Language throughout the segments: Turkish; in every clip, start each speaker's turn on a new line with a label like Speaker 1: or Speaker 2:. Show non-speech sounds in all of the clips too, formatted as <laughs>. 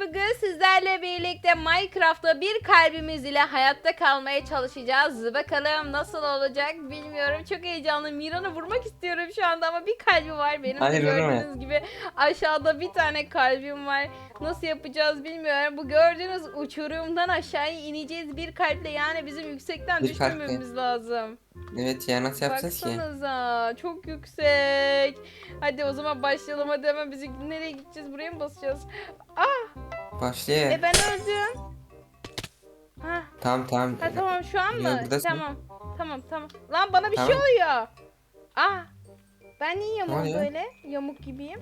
Speaker 1: bugün sizlerle birlikte Minecraft'ta bir kalbimiz ile hayatta kalmaya çalışacağız. Bakalım nasıl olacak bilmiyorum. Çok heyecanlı. Miran'ı vurmak istiyorum şu anda ama bir kalbi var. Benim
Speaker 2: Hayır,
Speaker 1: gördüğünüz gibi aşağıda bir tane kalbim var. Nasıl yapacağız bilmiyorum. Bu gördüğünüz uçurumdan aşağıya ineceğiz bir kalple. Yani bizim yüksekten
Speaker 2: Bir kalple.
Speaker 1: düşmememiz lazım.
Speaker 2: Evet ya nasıl yapacağız ki?
Speaker 1: Baksanıza çok yüksek. Hadi o zaman başlayalım hadi hemen bizi nereye gideceğiz buraya mı basacağız?
Speaker 2: Başlayalım.
Speaker 1: E ben öldüm. Ha,
Speaker 2: Tamam tamam.
Speaker 1: ha tamam şu an mı?
Speaker 2: buradasın.
Speaker 1: Tamam. Tamam tamam. Lan bana bir şey
Speaker 2: Tamam.
Speaker 1: oluyor. Ah. Ben niye yamuğum
Speaker 2: oluyor?
Speaker 1: böyle? Yamuk gibiyim.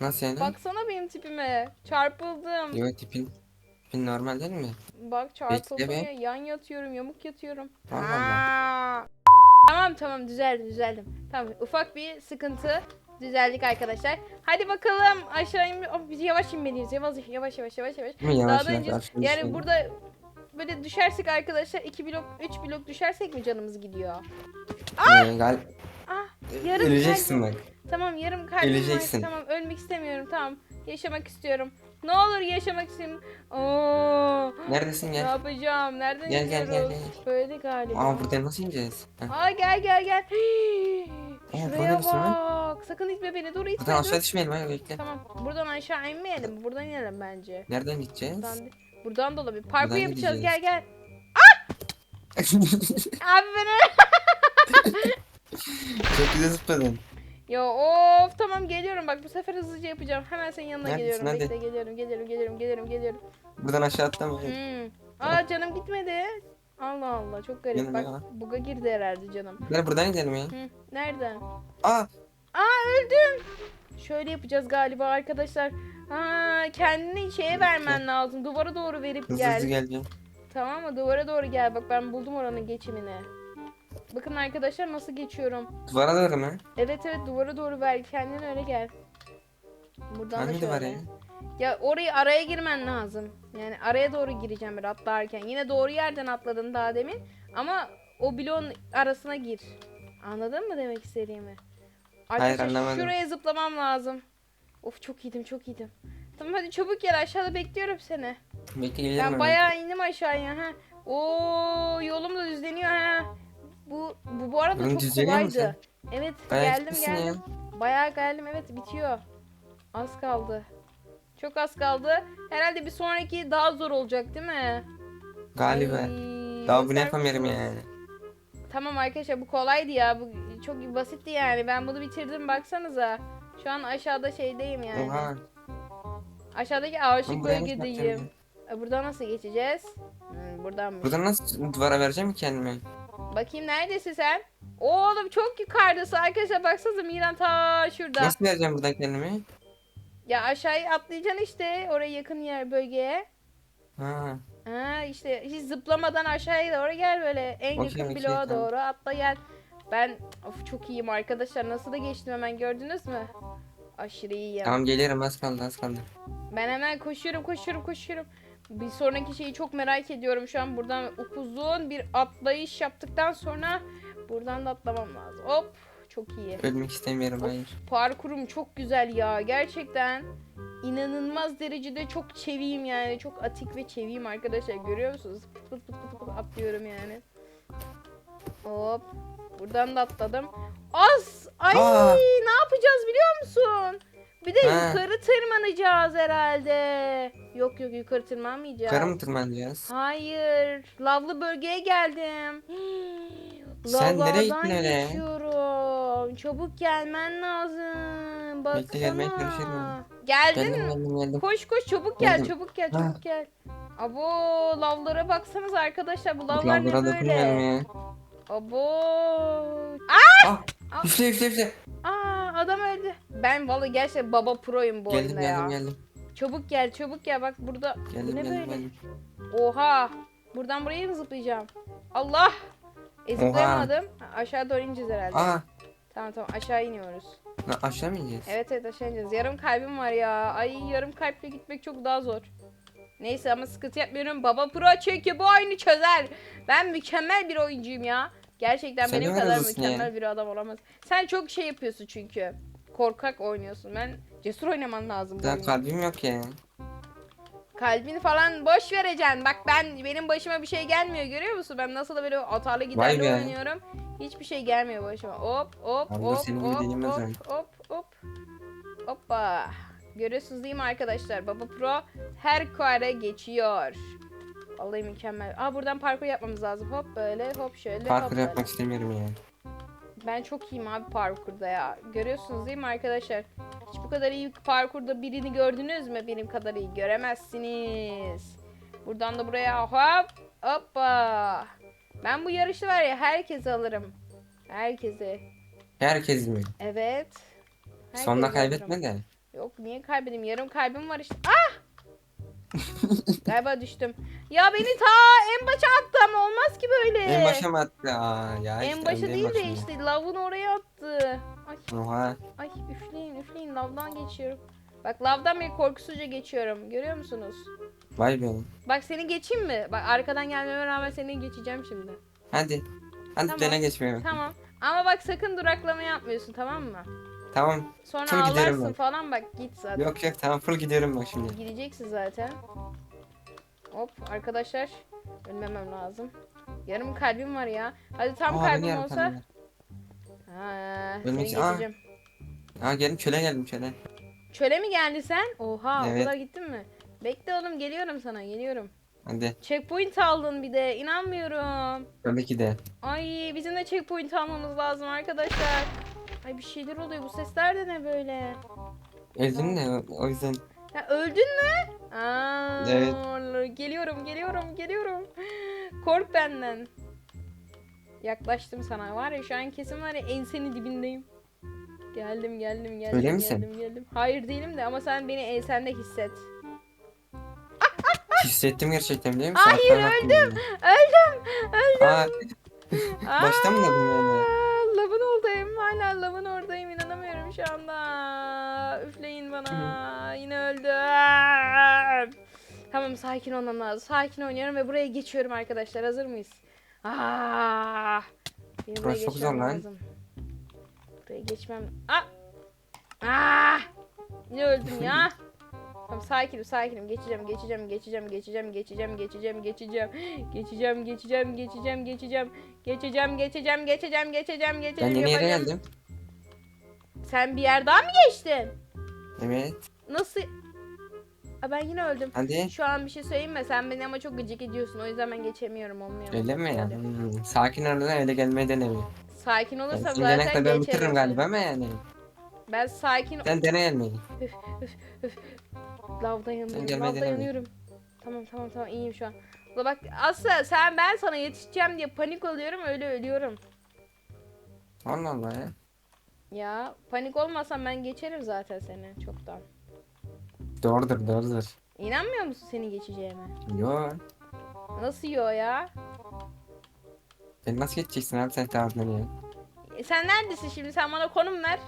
Speaker 2: Nasıl yani?
Speaker 1: Baksana benim tipime. Çarpıldım.
Speaker 2: Yo tipin, tipin normal değil mi?
Speaker 1: Bak çarpıldım ya. Yan yatıyorum, yamuk yatıyorum.
Speaker 2: Allah Allah.
Speaker 1: Tamam tamam düzeldim düzeldim. Tamam ufak bir sıkıntı. Düzeldik arkadaşlar. Hadi bakalım aşağı in. Oh, yavaş inmeliyiz. Yavaş yavaş yavaş yavaş yavaş. Daha da ineceğiz. Yani
Speaker 2: düşelim.
Speaker 1: burada böyle düşersek arkadaşlar 2 blok 3 blok düşersek mi canımız gidiyor?
Speaker 2: Ee, gal-
Speaker 1: Ah yarım
Speaker 2: Öleceksin
Speaker 1: kalbim.
Speaker 2: bak.
Speaker 1: Tamam yarım kalbim
Speaker 2: Öleceksin.
Speaker 1: var. Tamam ölmek istemiyorum. Tamam yaşamak istiyorum. Ne olur yaşamak istiyorum. Oo.
Speaker 2: Neredesin
Speaker 1: Ne
Speaker 2: gel.
Speaker 1: yapacağım? Nereden
Speaker 2: Gel, gel,
Speaker 1: gidiyoruz?
Speaker 2: gel, gel.
Speaker 1: Böyle galiba.
Speaker 2: Aa buradan nasıl ineceğiz? Heh.
Speaker 1: Aa gel gel gel.
Speaker 2: Aa,
Speaker 1: Şuraya bak. Sakın itme beni. Dur itme.
Speaker 2: Buradan
Speaker 1: dur.
Speaker 2: aşağı düşmeyelim ha bekle.
Speaker 1: Tamam. Buradan aşağı inmeyelim. Buradan inelim bence.
Speaker 2: Nereden gideceğiz?
Speaker 1: Buradan, buradan da olabilir. Parkur
Speaker 2: Buradan
Speaker 1: yapacağız.
Speaker 2: gideceğiz.
Speaker 1: Gel gel. <laughs> Abi beni.
Speaker 2: Çok güzel zıpladın.
Speaker 1: Ya of tamam geliyorum bak bu sefer hızlıca yapacağım. Hemen senin yanına
Speaker 2: Neredesin?
Speaker 1: geliyorum.
Speaker 2: Hadi.
Speaker 1: Bekle geliyorum geliyorum geliyorum geliyorum geliyorum.
Speaker 2: Buradan aşağı atlama.
Speaker 1: Hmm. Aa canım gitmedi. Allah Allah çok garip. Bak buga girdi herhalde canım.
Speaker 2: Gel buradan gidelim ya.
Speaker 1: Hı, nereden?
Speaker 2: Aa
Speaker 1: öldüm. Şöyle yapacağız galiba arkadaşlar. Ha kendini şeye vermen lazım. Duvara doğru verip
Speaker 2: hızlı
Speaker 1: gel.
Speaker 2: hızlı geleceğim.
Speaker 1: Tamam mı? Duvara doğru gel. Bak ben buldum oranın geçimini. Bakın arkadaşlar nasıl geçiyorum.
Speaker 2: Duvara doğru mu?
Speaker 1: Evet evet duvara doğru ver. Kendin öyle gel. Buradan da
Speaker 2: Hangi
Speaker 1: şöyle.
Speaker 2: ya?
Speaker 1: Ya orayı araya girmen lazım. Yani araya doğru gireceğim bir atlarken. Yine doğru yerden atladın daha demin. Ama o bloğun arasına gir. Anladın mı demek istediğimi? Arkadaşlar
Speaker 2: anlamadım.
Speaker 1: şuraya zıplamam lazım. Of çok iyiydim çok iyiydim. Tamam hadi çabuk gel aşağıda bekliyorum seni.
Speaker 2: Bekle gelirim
Speaker 1: Ben bayağı indim aşağıya ha. Oo yolum da düzleniyor ha. Bu bu, bu arada
Speaker 2: Bunun
Speaker 1: çok
Speaker 2: düzleniyor mu
Speaker 1: kolaydı. Evet
Speaker 2: Bayağı
Speaker 1: geldim
Speaker 2: gitmişsin
Speaker 1: geldim. Bayağı geldim evet bitiyor. Az kaldı. Çok az kaldı. Herhalde bir sonraki daha zor olacak değil mi?
Speaker 2: Galiba.
Speaker 1: Ay,
Speaker 2: Daha bunu
Speaker 1: göster
Speaker 2: yapamıyorum yani.
Speaker 1: Tamam arkadaşlar bu kolaydı ya. Bu çok basitti yani. Ben bunu bitirdim baksanıza. Şu an aşağıda şeydeyim yani.
Speaker 2: Oha.
Speaker 1: Aşağıdaki
Speaker 2: Ben
Speaker 1: aşık
Speaker 2: buraya nasıl
Speaker 1: bölgedeyim.
Speaker 2: bakacağım
Speaker 1: E, Buradan nasıl geçeceğiz? Hmm, buradan mı?
Speaker 2: Buradan nasıl duvara vereceğim ki kendimi?
Speaker 1: Bakayım neredesin sen? Oğlum çok yukarıdasın arkadaşlar baksanıza Miran ta şurada.
Speaker 2: Nasıl vereceğim buradan kendimi?
Speaker 1: Ya aşağıya atlayacaksın işte oraya yakın yer bölgeye.
Speaker 2: Ha.
Speaker 1: Ha işte hiç zıplamadan aşağıya doğru gel böyle en
Speaker 2: Okey,
Speaker 1: yakın
Speaker 2: okey,
Speaker 1: bloğa
Speaker 2: tamam.
Speaker 1: doğru atla gel. Ben of çok iyiyim arkadaşlar nasıl da geçtim hemen gördünüz mü? Aşırı iyiyim.
Speaker 2: Tamam gelirim az kaldı az kaldı.
Speaker 1: Ben hemen koşuyorum koşuyorum koşuyorum. Bir sonraki şeyi çok merak ediyorum şu an buradan upuzun bir atlayış yaptıktan sonra buradan da atlamam lazım. Hop çok iyi.
Speaker 2: Ölmek istemiyorum hayır.
Speaker 1: Parkurum çok güzel ya gerçekten. inanılmaz derecede çok çeviyim yani. Çok atik ve çeviyim arkadaşlar görüyor musunuz? Pıt pıt pıt pıt pıt atlıyorum yani. Hop. Buradan da atladım. Az! Ay
Speaker 2: Aa!
Speaker 1: ne yapacağız biliyor musun? Bir de
Speaker 2: Ha.
Speaker 1: yukarı tırmanacağız herhalde. Yok yok yukarı tırmanmayacağız.
Speaker 2: Yukarı mı tırmanacağız?
Speaker 1: Hayır. Lavlı bölgeye geldim.
Speaker 2: Sen nereye gittin
Speaker 1: Lavadan
Speaker 2: öyle?
Speaker 1: geçiyorum. Çabuk gelmen lazım. Baksana.
Speaker 2: Bekle, gelmeye çalışıyorum.
Speaker 1: Geldin
Speaker 2: Geldim
Speaker 1: mi?
Speaker 2: geldim geldim.
Speaker 1: Koş koş çabuk gel
Speaker 2: Geldim.
Speaker 1: çabuk gel
Speaker 2: Ha.
Speaker 1: çabuk gel. Abo lavlara baksanız arkadaşlar bu lavlar ne
Speaker 2: Lavlara dokunmuyorum
Speaker 1: böyle?
Speaker 2: ya.
Speaker 1: Abo.
Speaker 2: Ah! Üfle üfle üfle.
Speaker 1: Aa adam öldü. Ben vallahi gerçekten baba proyum bu
Speaker 2: Geldim
Speaker 1: oyunda
Speaker 2: geldim
Speaker 1: ya.
Speaker 2: geldim.
Speaker 1: Çabuk gel çabuk gel bak burada. Bu
Speaker 2: Geldim
Speaker 1: ne
Speaker 2: geldim
Speaker 1: böyle?
Speaker 2: geldim.
Speaker 1: Oha. Buradan buraya mı zıplayacağım? Allah. E zıplayamadım. Aşağı doğru ineceğiz herhalde.
Speaker 2: Aa!
Speaker 1: Tamam tamam aşağı iniyoruz.
Speaker 2: Lan aşağı mı ineceğiz?
Speaker 1: Evet evet aşağı ineceğiz. Yarım kalbim var ya. Ay yarım kalple gitmek çok daha zor. Neyse ama sıkıntı yapmıyorum. Baba Pro çünkü bu oyunu çözer. Ben mükemmel bir oyuncuyum ya. Gerçekten
Speaker 2: Sen
Speaker 1: benim
Speaker 2: ne
Speaker 1: kadar mükemmel
Speaker 2: ya?
Speaker 1: bir adam olamaz. Sen çok şey yapıyorsun çünkü. Korkak oynuyorsun. Ben cesur oynaman lazım bu
Speaker 2: Daha
Speaker 1: oyunu.
Speaker 2: kalbim yok ya.
Speaker 1: Kalbini falan boş vereceksin. Bak ben benim başıma bir şey gelmiyor görüyor musun? Ben nasıl da böyle atarlı giderli
Speaker 2: be.
Speaker 1: oynuyorum. Hiçbir şey gelmiyor başıma. Hop hop
Speaker 2: Allah
Speaker 1: hop
Speaker 2: gibi
Speaker 1: hop hop,
Speaker 2: yani.
Speaker 1: hop hop. Hoppa. Görüyorsunuz değil mi arkadaşlar? Baba Pro her kare geçiyor. Vallahi mükemmel. Aa buradan parkur yapmamız lazım. Hop böyle hop şöyle
Speaker 2: Parkur
Speaker 1: hop böyle.
Speaker 2: yapmak istemiyorum ya.
Speaker 1: Ben çok iyiyim abi parkurda ya. Görüyorsunuz değil mi arkadaşlar? Hiç bu kadar iyi parkurda birini gördünüz mü? Benim kadar iyi göremezsiniz. Buradan da buraya hop hoppa. Ben bu yarışı var ya herkese alırım. Herkese.
Speaker 2: Herkes mi?
Speaker 1: Evet. Herkese
Speaker 2: Sonunda
Speaker 1: alırım.
Speaker 2: kaybetme de.
Speaker 1: Yok niye kaybedeyim? Yarım kalbim var işte. Ah! <laughs> Galiba düştüm. Ya beni ta en başa attı ama olmaz ki böyle.
Speaker 2: En başa mı attı? Aa, ya
Speaker 1: En
Speaker 2: işte,
Speaker 1: başa
Speaker 2: en
Speaker 1: değil de
Speaker 2: başına.
Speaker 1: işte lavın oraya attı. Ay.
Speaker 2: Oha.
Speaker 1: Ay üfleyin üfleyin lavdan geçiyorum. Bak lavdan bile korkusuzca geçiyorum. Görüyor musunuz?
Speaker 2: Vay be.
Speaker 1: Bak seni geçeyim mi? Bak arkadan gelmeme rağmen seni geçeceğim şimdi.
Speaker 2: Hadi. Hadi
Speaker 1: Tamam.
Speaker 2: dene geçmeye bak.
Speaker 1: Tamam. Ama bak sakın duraklama yapmıyorsun tamam mı?
Speaker 2: Tamam.
Speaker 1: Sonra
Speaker 2: Full giderim
Speaker 1: ağlarsın
Speaker 2: ben.
Speaker 1: falan bak git zaten.
Speaker 2: Yok yok tamam full gidiyorum bak şimdi.
Speaker 1: Gideceksin zaten. Hop arkadaşlar. Ölmemem lazım. Yarım kalbim var ya. Hadi tam
Speaker 2: Aa,
Speaker 1: kalbim olsa. Ha,
Speaker 2: Ölmek
Speaker 1: seni
Speaker 2: için- Aa.
Speaker 1: geçeceğim.
Speaker 2: Aa geldim çöle geldim çöle.
Speaker 1: Çöle mi geldin sen? Oha o
Speaker 2: Evet.
Speaker 1: kadar gittin mi? Bekle oğlum geliyorum sana geliyorum.
Speaker 2: Hadi.
Speaker 1: Checkpoint aldın bir de. inanmıyorum.
Speaker 2: Tabii ki de.
Speaker 1: Ay bizim de checkpoint almamız lazım arkadaşlar. Ay bir şeyler oluyor. Bu sesler de ne böyle?
Speaker 2: Öldün de o- o yüzden.
Speaker 1: Ya öldün mü? Aa,
Speaker 2: Evet.
Speaker 1: Geliyorum, geliyorum, geliyorum. <gasps> Kork benden. Yaklaştım sana. Var ya şu an kesin var ya ensenin dibindeyim. Geldim, geldim, geldim.
Speaker 2: Öyle misin?
Speaker 1: Geldim, geldim. Hayır değilim de ama sen beni ensende hisset.
Speaker 2: Hissettim gerçekten biliyor musun?
Speaker 1: Hayır, öldüm.
Speaker 2: yani.
Speaker 1: Öldüm, öldüm.
Speaker 2: Aa, Baştan mı öldün yani?
Speaker 1: Lavın oradayım. Hala lavın oradayım. İnanamıyorum şu anda. Üfleyin bana. Yine öldüm. Tamam sakin olmam lazım. Sakin oynuyorum ve buraya geçiyorum arkadaşlar. Hazır mıyız? Aa, benim
Speaker 2: Burası çok
Speaker 1: geçmem
Speaker 2: zor lan.
Speaker 1: lazım. Buraya geçmem. Aa! Aa! Yine öldüm ya. <laughs> Tamam sakinim sakinim geçeceğim geçeceğim geçeceğim geçeceğim geçeceğim geçeceğim geçeceğim <gasps> geçeceğim geçeceğim geçeceğim geçeceğim geçeceğim geçeceğim geçeceğim geçeceğim
Speaker 2: Ben
Speaker 1: geçeceğim
Speaker 2: yeni yere
Speaker 1: yapacağım.
Speaker 2: geldim.
Speaker 1: Sen bir yer daha mı geçtin?
Speaker 2: Evet.
Speaker 1: Nasıl? Aa, ben yine öldüm.
Speaker 2: Hadi.
Speaker 1: Şu an bir şey söyleyeyim mi? Sen beni ama çok gıcık ediyorsun. O yüzden ben geçemiyorum olmuyor.
Speaker 2: Öyle mi ya? Hmm, Sakin oradan öyle gelmeyi denemiyor.
Speaker 1: Sakin
Speaker 2: Ben
Speaker 1: olursam
Speaker 2: senin
Speaker 1: zaten
Speaker 2: yanakla ben bitiririm
Speaker 1: geçerim.
Speaker 2: galiba ama yani.
Speaker 1: Ben sakin
Speaker 2: Sen dene gelmeyi.
Speaker 1: Lavda yanıyorum.
Speaker 2: gelmeye
Speaker 1: Lavda yanıyorum. Tamam tamam tamam iyiyim şu an. Ulan bak Aslı sen ben sana yetişeceğim diye panik oluyorum öyle ölüyorum.
Speaker 2: Allah Allah ya.
Speaker 1: Ya panik olmasam ben geçerim zaten seni çoktan.
Speaker 2: Doğrudur doğrudur.
Speaker 1: İnanmıyor musun seni geçeceğime?
Speaker 2: Yo.
Speaker 1: Nasıl yiyor ya?
Speaker 2: Sen nasıl geçeceksin abi sen tarafından ya?
Speaker 1: E, sen neredesin şimdi? Sen bana konum ver.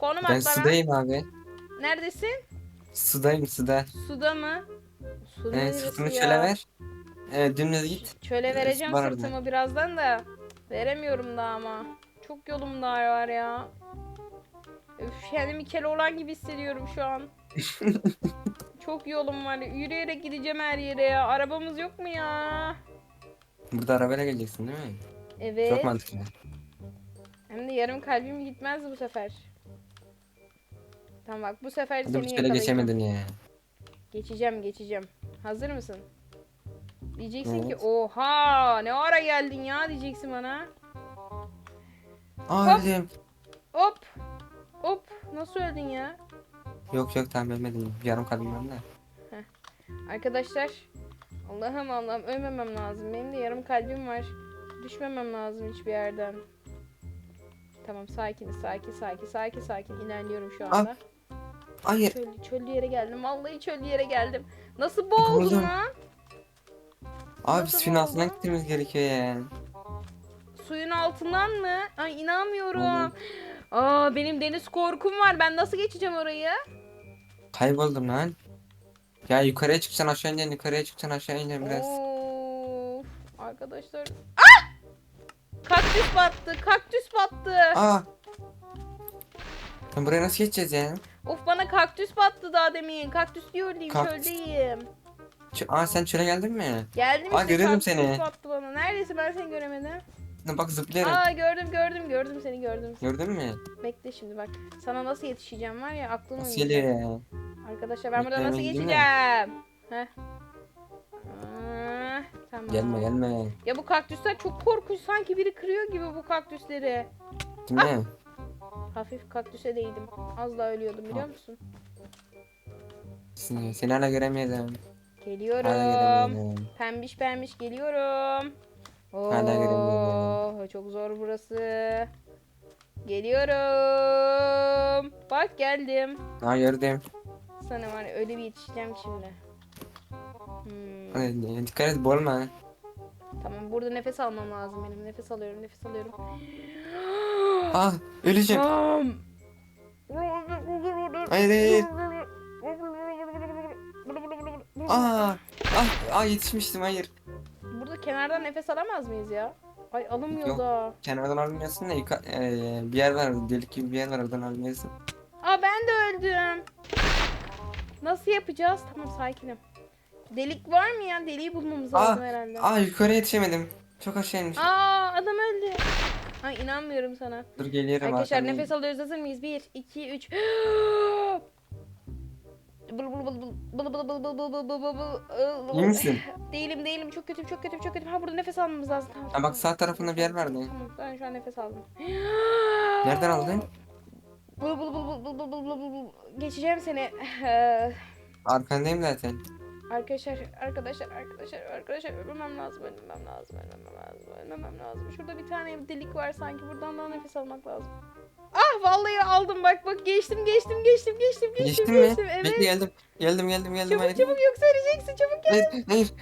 Speaker 1: Konum
Speaker 2: Ben
Speaker 1: at bana.
Speaker 2: sudayım abi.
Speaker 1: Neredesin?
Speaker 2: Sudayım suda.
Speaker 1: Suda mı? Su
Speaker 2: Evet
Speaker 1: neresi
Speaker 2: sırtını
Speaker 1: ya?
Speaker 2: çöle ver. Evet dümdüz git.
Speaker 1: Çöle
Speaker 2: Evet,
Speaker 1: vereceğim
Speaker 2: var orada.
Speaker 1: sırtımı birazdan da. Veremiyorum daha ama. Çok yolum daha var ya. Üf kendimi Keloğlan gibi hissediyorum şu an. Çok yolum var. Yürüyerek gideceğim her yere ya. Arabamız yok mu ya?
Speaker 2: Burada arabayla geleceksin değil mi?
Speaker 1: Evet.
Speaker 2: Çok mantıklı.
Speaker 1: Hem de yarım kalbim gitmez bu sefer. Tamam bak bu sefer
Speaker 2: Hadi
Speaker 1: seni
Speaker 2: bu çöle
Speaker 1: yakalayacağım.
Speaker 2: geçemedin ya.
Speaker 1: Geçeceğim geçeceğim. Hazır mısın? Diyeceksin ki
Speaker 2: Evet.
Speaker 1: oha ne ara geldin ya diyeceksin bana.
Speaker 2: Öldüm.
Speaker 1: Hop. Hop. Nasıl öldün ya?
Speaker 2: Yok yok tamam ölmedim. Yarım kalbim var da.
Speaker 1: Arkadaşlar. Allah'ım Allah'ım ölmemem lazım. Benim de yarım kalbim var. Düşmemem lazım hiçbir yerden. Tamam sakin sakin sakin sakin sakin ilerliyorum şu anda.
Speaker 2: Hayır.
Speaker 1: Çöl, çöllü yere geldim. Vallahi çöllü yere geldim. Nasıl boğuldun lan?
Speaker 2: Abi
Speaker 1: Nasıl
Speaker 2: suyun altından gitmemiz gerekiyor ya.
Speaker 1: Suyun altından mı? Ay inanmıyorum.
Speaker 2: Hı
Speaker 1: Aa benim deniz korkum var. Ben nasıl geçeceğim orayı?
Speaker 2: Kayboldum lan. Ya yukarıya çıksan aşağı ineceksin, yukarıya çıksan aşağı ineceksin biraz.
Speaker 1: Of arkadaşlar. Ah! Kaktüs battı. Kaktüs battı.
Speaker 2: Aa. Lan buraya nasıl geçeceğiz ya?
Speaker 1: Of bana kaktüs battı daha demin. Kaktüs gördüğüm
Speaker 2: Kaktüs.
Speaker 1: çöldeyim.
Speaker 2: Ç- Aa sen çöle geldin mi?
Speaker 1: Geldim
Speaker 2: Aa,
Speaker 1: işte.
Speaker 2: görüyorum seni.
Speaker 1: topu attı bana. Neredesin ben seni göremedim.
Speaker 2: Bak zıplıyorum.
Speaker 1: Aa gördüm gördüm gördüm seni gördüm.
Speaker 2: Gördün mü?
Speaker 1: Bekle şimdi bak. Sana nasıl yetişeceğim var ya aklım
Speaker 2: Nasıl
Speaker 1: oynayacak.
Speaker 2: geliyor ya?
Speaker 1: Arkadaşlar ben buradan nasıl geçeceğim? Heh. Aa, tamam.
Speaker 2: Gelme gelme.
Speaker 1: Ya bu kaktüsler çok korkunç. Sanki biri kırıyor gibi bu kaktüsleri.
Speaker 2: Değil mi?
Speaker 1: Hafif kaktüse değdim. Az daha ölüyordum biliyor
Speaker 2: Ah.
Speaker 1: musun?
Speaker 2: Seni, seni hala göremedim.
Speaker 1: Geliyorum.
Speaker 2: Hala göremedim.
Speaker 1: Pembiş pembiş geliyorum.
Speaker 2: Hala göremiyorum.
Speaker 1: Oo, çok zor burası. Geliyorum. Bak geldim.
Speaker 2: Aa gördüm.
Speaker 1: Sana var ya, öyle bir yetişeceğim şimdi. Hmm.
Speaker 2: Hadi, dikkat et boğulma.
Speaker 1: Tamam burada nefes almam lazım benim. Nefes alıyorum nefes alıyorum. <gasps>
Speaker 2: Ah öleceğim.
Speaker 1: Tamam.
Speaker 2: Hayır hayır. Aa, <laughs> ah, ah yetişmiştim hayır.
Speaker 1: Burada kenardan nefes alamaz mıyız ya? Ay alınmıyor
Speaker 2: Yok.
Speaker 1: da.
Speaker 2: Kenardan almıyorsun da yuka, bir yer var delik gibi bir yer var oradan almıyorsun.
Speaker 1: Aa ben de öldüm. Nasıl yapacağız? Tamam sakinim. Delik var mı ya? Deliği bulmamız
Speaker 2: Aa,
Speaker 1: lazım herhalde.
Speaker 2: aa yukarı yetişemedim. Çok aşağıymış.
Speaker 1: Aa adam öldü. Ay inanmıyorum sana.
Speaker 2: Dur geliyorum
Speaker 1: Arkadaşlar
Speaker 2: arkandayım.
Speaker 1: nefes alıyoruz hazır mıyız? 1, 2, 3. <gasps> Bıl bıl bıl bıl bıl bıl bıl bıl bıl bıl bıl bıl bıl.
Speaker 2: İyi misin? <laughs>
Speaker 1: Değilim değilim çok kötüyüm çok kötüyüm çok kötüyüm. Ha burada nefes almamız lazım. Tamam,
Speaker 2: Ha bak sağ tarafında bir yer vardı.
Speaker 1: Tamam ben şu an nefes aldım. <gasps>
Speaker 2: Nereden aldın?
Speaker 1: Bıl bıl bıl bıl bıl bıl bıl bıl bıl. Geçeceğim seni.
Speaker 2: Arkandayım zaten.
Speaker 1: Arkadaşlar, arkadaşlar, arkadaşlar, arkadaşlar ölmem lazım, ölmem lazım, ölmem lazım, ölmem lazım. Şurada bir tane delik var sanki buradan daha nefes almak lazım. Ah vallahi aldım bak bak geçtim geçtim geçtim geçtim geçtim
Speaker 2: Geçtin mi?
Speaker 1: geçtim evet.
Speaker 2: Bekle geldim. Geldim geldim geldim.
Speaker 1: Çabuk çabuk yoksa öleceksin çabuk gel.
Speaker 2: Hayır hayır.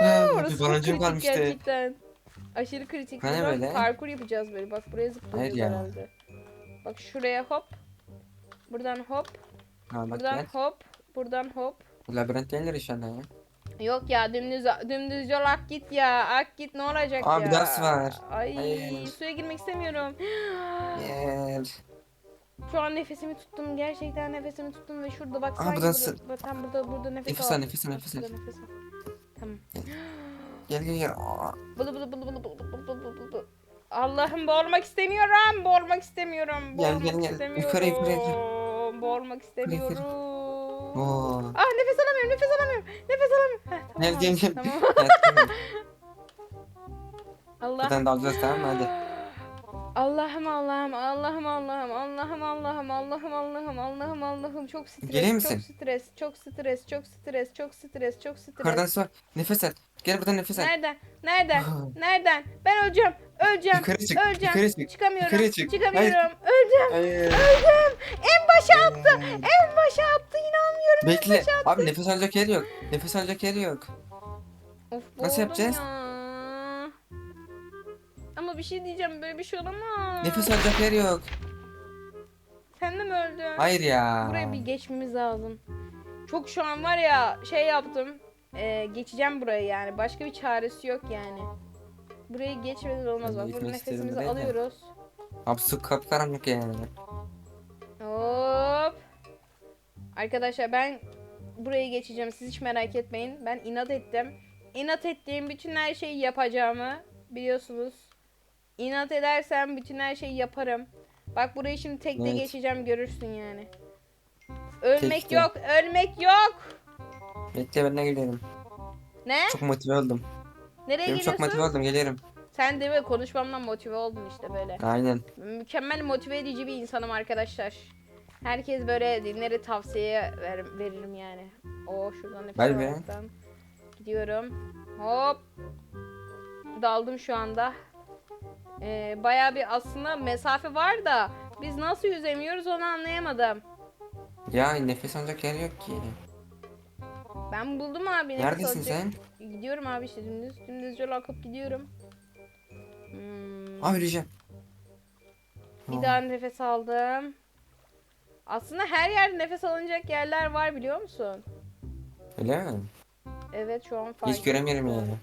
Speaker 2: Ha,
Speaker 1: Orası
Speaker 2: bir
Speaker 1: çok
Speaker 2: baloncum
Speaker 1: kritik
Speaker 2: kalmıştı.
Speaker 1: gerçekten. Aşırı kritik.
Speaker 2: Hani böyle?
Speaker 1: parkur yapacağız böyle. Bak buraya zıplıyoruz herhalde. Bak şuraya hop. Buradan hop.
Speaker 2: Ha, bak
Speaker 1: buradan
Speaker 2: ya.
Speaker 1: hop. Buradan hop.
Speaker 2: Bu labirent değildir inşallah ya.
Speaker 1: Yok ya dümdüz dümdüz yol ak git ya. Ak git ne olacak
Speaker 2: Aa,
Speaker 1: ya?
Speaker 2: Abi ders var.
Speaker 1: Ay
Speaker 2: Hayır.
Speaker 1: suya girmek istemiyorum. <gasps>
Speaker 2: Gel.
Speaker 1: Şu an nefesimi tuttum. Gerçekten nefesimi tuttum ve şurada bak
Speaker 2: Aa,
Speaker 1: sanki burada, tam burada burada nefes
Speaker 2: nefes
Speaker 1: al.
Speaker 2: Nefes al nefes al.
Speaker 1: Tamam.
Speaker 2: Gel gel gel. <gasps>
Speaker 1: Bulu bulu bulu bulu bulu bulu bulu bulu. Allah'ım boğulmak istemiyorum. Boğulmak istemiyorum.
Speaker 2: Gel,
Speaker 1: Boğulmak
Speaker 2: gel, gel.
Speaker 1: istemiyorum.
Speaker 2: Yukarı, yukarı,
Speaker 1: Boğulmak istemiyorum.
Speaker 2: Oo.
Speaker 1: Ah nefes alamıyorum. Nefes alamıyorum. Nefes alamıyorum. Heh, tamam,
Speaker 2: Gel gel gel.
Speaker 1: Tamam. <laughs> Allah.
Speaker 2: Buradan dalacağız tamam mı hadi.
Speaker 1: Allah'ım Allah'ım Allah'ım Allah'ım Allah'ım Allah'ım Allah'ım Allah'ım Allah'ım Allah'ım çok stres çok
Speaker 2: misin?
Speaker 1: stres çok stres çok stres çok stres çok
Speaker 2: Yukarıdan
Speaker 1: stres
Speaker 2: su var. Nefes al. Gel buradan nefes al.
Speaker 1: Nereden <laughs> nereden nereden ben öleceğim öleceğim
Speaker 2: Yukarı çık,
Speaker 1: öleceğim
Speaker 2: yukarı çık,
Speaker 1: çıkamıyorum
Speaker 2: yukarı çık.
Speaker 1: çıkamıyorum öleceğim
Speaker 2: Hayır.
Speaker 1: öldüm en başa attı en başa attı inanmıyorum en
Speaker 2: Bekle.
Speaker 1: başa attı.
Speaker 2: Abi nefes alacak yer yok. Nefes alacak yer yok.
Speaker 1: Of,
Speaker 2: Nasıl
Speaker 1: boğuldum
Speaker 2: yapacağız?
Speaker 1: ya. Ama bir şey diyeceğim böyle bir şey olamaz.
Speaker 2: Nefes alacak yer yok.
Speaker 1: Sen de mi öldün?
Speaker 2: Hayır ya.
Speaker 1: Buraya bir geçmemiz lazım. Çok şu an var ya şey yaptım. Ee, geçeceğim buraya yani. Başka bir çaresi yok yani. Burayı geçmeden olmaz. Bak burada
Speaker 2: isterim
Speaker 1: nefesimizi
Speaker 2: buraya da.
Speaker 1: alıyoruz.
Speaker 2: Abi su kapkaranlık yani.
Speaker 1: Hop. Arkadaşlar ben burayı geçeceğim. Siz hiç merak etmeyin. Ben inat ettim. İnat ettiğim bütün her şeyi yapacağımı biliyorsunuz. İnat edersem bütün her şeyi yaparım. Bak burayı şimdi tekte
Speaker 2: Evet.
Speaker 1: geçeceğim görürsün yani. Ölmek
Speaker 2: Tekte.
Speaker 1: yok, ölmek yok.
Speaker 2: Bekle ben de geliyorum.
Speaker 1: Ne?
Speaker 2: Çok motive oldum.
Speaker 1: Nereye
Speaker 2: Benim çok motive oldum geliyorum.
Speaker 1: Sen de mi konuşmamdan motive oldun işte böyle.
Speaker 2: Aynen.
Speaker 1: Mükemmel motive edici bir insanım arkadaşlar. Herkes böyle dinleri tavsiye ver, veririm yani. O şuradan nefes
Speaker 2: Vay be.
Speaker 1: gidiyorum. Hop. Daldım şu anda. Ee, Baya bir aslında mesafe var da biz nasıl yüzemiyoruz onu anlayamadım.
Speaker 2: Ya nefes alacak yer yok ki.
Speaker 1: Ben buldum abi. nefes
Speaker 2: Neredesin
Speaker 1: alacak-
Speaker 2: sen?
Speaker 1: Gidiyorum abi işte dümdüz. Dümdüz yol akıp gidiyorum. Hmm.
Speaker 2: Aa öleceğim.
Speaker 1: Bir daha nefes aldım. Aslında her yerde nefes alınacak yerler var biliyor musun?
Speaker 2: Öyle mi?
Speaker 1: Evet şu an fark
Speaker 2: Hiç göremiyorum yani.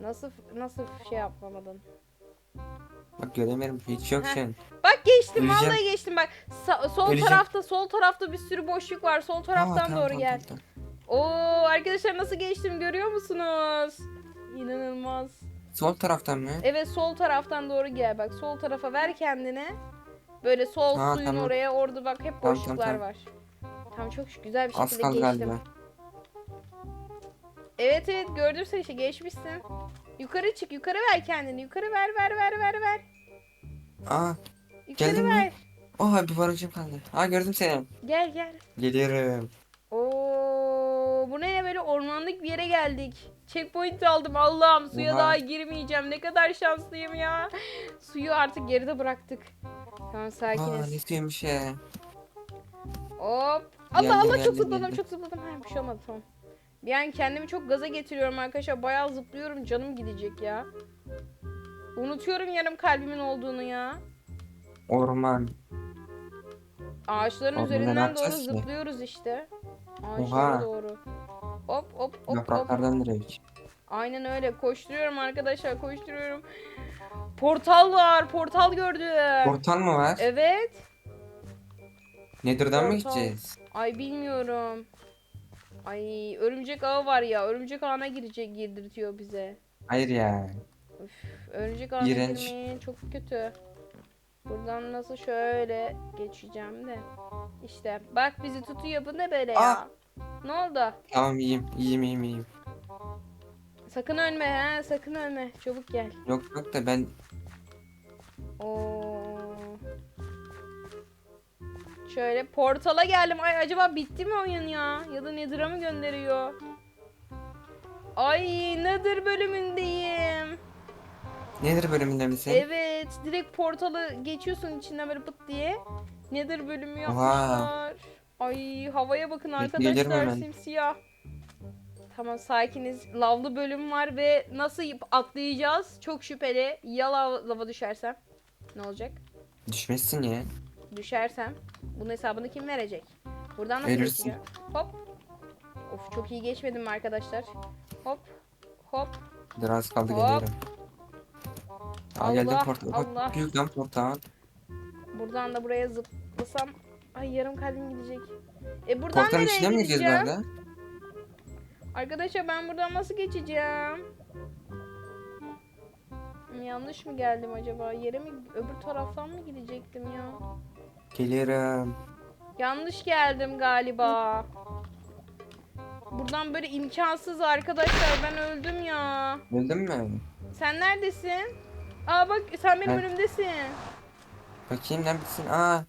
Speaker 1: Nasıl nasıl şey yapmamadın?
Speaker 2: Bak göremiyorum. Hiç yok
Speaker 1: Heh.
Speaker 2: şu an.
Speaker 1: Bak geçtim
Speaker 2: Öleceğim.
Speaker 1: vallahi geçtim bak. Sa- sol
Speaker 2: Öleceğim.
Speaker 1: tarafta sol tarafta bir sürü boşluk var. Sol taraftan
Speaker 2: Aa, tamam,
Speaker 1: doğru
Speaker 2: tamam,
Speaker 1: gel.
Speaker 2: tamam,
Speaker 1: Oo arkadaşlar nasıl geçtim görüyor musunuz? İnanılmaz.
Speaker 2: Sol taraftan mı?
Speaker 1: Evet sol taraftan doğru gel bak. Sol tarafa ver kendini. Böyle sol
Speaker 2: Ha,
Speaker 1: suyun
Speaker 2: tamam.
Speaker 1: oraya orada bak hep
Speaker 2: Tamam,
Speaker 1: boşluklar
Speaker 2: tamam,
Speaker 1: var. Tamam çok şükür güzel bir
Speaker 2: Az
Speaker 1: şekilde
Speaker 2: kaldı
Speaker 1: geçtim.
Speaker 2: galiba.
Speaker 1: Evet evet gördüm seni işte geçmişsin. Yukarı çık yukarı ver kendini yukarı ver ver ver ver ver.
Speaker 2: Aa.
Speaker 1: Yukarı
Speaker 2: Geldin mi?
Speaker 1: ver.
Speaker 2: Oha bir barıncım kaldı. Aa gördüm seni.
Speaker 1: Gel gel.
Speaker 2: Geliyorum.
Speaker 1: Oo bu ne böyle ormanlık bir yere geldik. Checkpoint aldım Allah'ım suya
Speaker 2: Oha.
Speaker 1: daha girmeyeceğim. Ne kadar şanslıyım ya. Suyu artık geride bıraktık. Tamam
Speaker 2: Aa
Speaker 1: sakiniz.
Speaker 2: ne suymuş ya.
Speaker 1: Hop. Allah
Speaker 2: Geldim,
Speaker 1: Allah çok zıpladım
Speaker 2: geldim.
Speaker 1: çok zıpladım. Ha, bir şey olmadı tamam. An kendimi çok gaza getiriyorum arkadaşlar. Bayağı zıplıyorum canım gidecek ya. Unutuyorum yarım kalbimin olduğunu ya.
Speaker 2: Orman.
Speaker 1: Ağaçların
Speaker 2: ne
Speaker 1: üzerinden doğru zıplıyoruz işte. Ağaçlara
Speaker 2: Oha.
Speaker 1: doğru. Hop hop hop hop.
Speaker 2: Yapraklardan direkt.
Speaker 1: Aynen öyle. Koşturuyorum arkadaşlar koşturuyorum. Portal var. Portal gördüm.
Speaker 2: Portal mı var?
Speaker 1: Evet.
Speaker 2: Nether'dan mı
Speaker 1: portal.
Speaker 2: gideceğiz?
Speaker 1: Ay bilmiyorum. Ay örümcek ağı var ya. Örümcek ağına girecek girdirtiyor bize.
Speaker 2: Hayır ya.
Speaker 1: Üf, örümcek ağına
Speaker 2: İğrenç.
Speaker 1: girmeyin çok kötü. Buradan nasıl şöyle geçeceğim de. İşte bak bizi tutuyor bu ne böyle ya.
Speaker 2: Ah!
Speaker 1: Ne oldu?
Speaker 2: Tamam iyiyim. İyiyim iyiyim iyiyim.
Speaker 1: Sakın ölme ha sakın ölme. Çabuk gel.
Speaker 2: Yok yok da ben
Speaker 1: Oo. Şöyle portala geldim. Ay acaba bitti mi oyun ya? Ya da Nether'a mı gönderiyor? Ay Nether bölümündeyim.
Speaker 2: Nether bölümünde misin?
Speaker 1: Evet, direkt portalı geçiyorsun içinden böyle pıt diye. Nether bölümü yapmışlar. Ay havaya bakın arkadaşlar simsiyah. Tamam sakiniz. Lavlı bölüm var ve nasıl atlayacağız? Çok şüpheli. Ya lav- lava düşersem? Ne olacak?
Speaker 2: Düşmezsin ya.
Speaker 1: Düşersem bunun hesabını kim verecek? Buradan nasıl
Speaker 2: Verirsin.
Speaker 1: geçiyor? Hop. Of çok iyi geçmedim mi arkadaşlar? Hop. Hop.
Speaker 2: Dur az kaldı
Speaker 1: Hop.
Speaker 2: geliyorum. Aa geldim
Speaker 1: Allah,
Speaker 2: portal.
Speaker 1: Allah.
Speaker 2: Bak büyük lan portal.
Speaker 1: Buradan da buraya zıplasam. Ay yarım kalbim gidecek. E buradan
Speaker 2: Portalın
Speaker 1: nereye
Speaker 2: içine mi gireceğiz bu
Speaker 1: gideceğim?
Speaker 2: arada?
Speaker 1: Arkadaşlar ben buradan nasıl geçeceğim? Yanlış mı geldim acaba? Yere mi öbür taraftan mı gidecektim ya?
Speaker 2: Geliyorum.
Speaker 1: Yanlış geldim galiba. Buradan böyle imkansız arkadaşlar ben öldüm ya.
Speaker 2: Öldün mü?
Speaker 1: Sen neredesin? Aa bak sen benim
Speaker 2: Ben-
Speaker 1: önümdesin.
Speaker 2: Bakayım neredesin? Aa.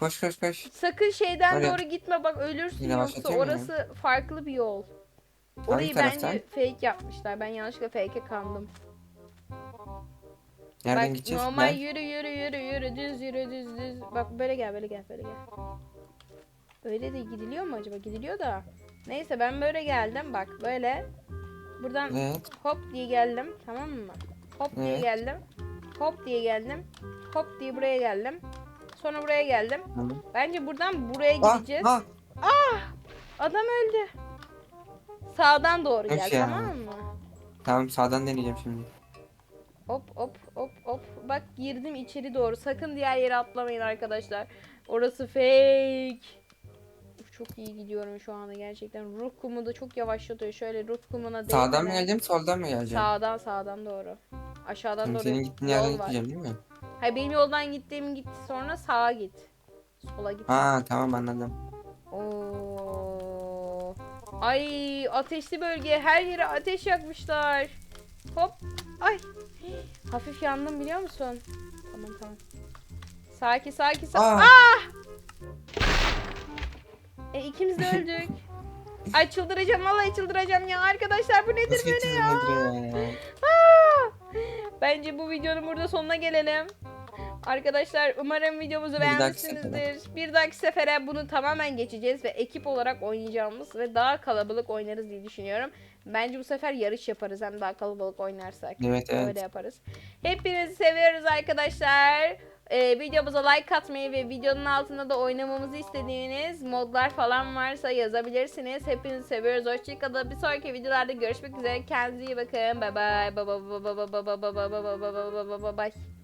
Speaker 2: Koş koş koş.
Speaker 1: Sakın şeyden
Speaker 2: Hadi.
Speaker 1: doğru gitme bak ölürsün
Speaker 2: Yine
Speaker 1: yoksa
Speaker 2: başlatayım mı?
Speaker 1: orası farklı bir yol. Orayı
Speaker 2: taraftan?
Speaker 1: bence fake yapmışlar. Ben yanlışlıkla fake'e kandım.
Speaker 2: Nereden
Speaker 1: Bak
Speaker 2: gideceğiz?
Speaker 1: normal
Speaker 2: Ben-
Speaker 1: yürü yürü yürü yürü düz yürü düz düz. Bak böyle gel böyle gel böyle gel. Öyle de gidiliyor mu acaba? Gidiliyor da. Neyse ben böyle geldim bak böyle. Buradan
Speaker 2: Evet.
Speaker 1: hop diye geldim tamam mı? Hop diye geldim. Hop diye geldim. Hop diye buraya geldim. Sonra buraya geldim.
Speaker 2: Tamam.
Speaker 1: Bence buradan buraya
Speaker 2: Ah,
Speaker 1: gideceğiz.
Speaker 2: ah.
Speaker 1: Adam öldü. Sağdan doğru
Speaker 2: Yok
Speaker 1: gel
Speaker 2: ya.
Speaker 1: tamam mı?
Speaker 2: Tamam sağdan deneyeceğim şimdi.
Speaker 1: Hop hop hop hop. Bak girdim içeri doğru. Sakın diğer yere atlamayın arkadaşlar. Orası fake. Çok iyi gidiyorum şu anda gerçekten. Ruh kumu da çok yavaşlatıyor. Şöyle ruh kumuna
Speaker 2: Sağdan mı geleceğim soldan mı geleceğim?
Speaker 1: Sağdan sağdan doğru. Aşağıdan
Speaker 2: Şimdi
Speaker 1: doğru
Speaker 2: senin gittiğin yerden
Speaker 1: var.
Speaker 2: gideceğim değil mi?
Speaker 1: Hayır benim yoldan gittiğim git sonra sağa git. Sola git.
Speaker 2: Ha tamam anladım.
Speaker 1: Oo. Ay ateşli bölge her yere ateş yakmışlar. Hop. Ay. Hafif yandım biliyor musun? Tamam tamam. Sakin sakin sakin. Ah! E ikimiz de öldük. Ay çıldıracağım vallahi çıldıracağım ya arkadaşlar bu nedir
Speaker 2: Nasıl
Speaker 1: böyle ya?
Speaker 2: Ya?
Speaker 1: Aa! Bence bu videonun burada sonuna gelelim. Arkadaşlar umarım videomuzu beğenmişsinizdir. Bir dahaki sefere bunu tamamen geçeceğiz ve ekip olarak oynayacağımız ve daha kalabalık oynarız diye düşünüyorum. Bence bu sefer yarış yaparız hem daha kalabalık oynarsak.
Speaker 2: Evet evet.
Speaker 1: Öyle yaparız. Hepinizi seviyoruz arkadaşlar. Ee, videomuza like atmayı ve videonun altında da oynamamızı istediğiniz modlar falan varsa yazabilirsiniz. Hepinizi seviyoruz. Hoşçakalın. Bir sonraki videolarda görüşmek üzere. Kendinize iyi bakın. Bye bye. Bye bye bye bye bye bye bye bye bye bye bye bye.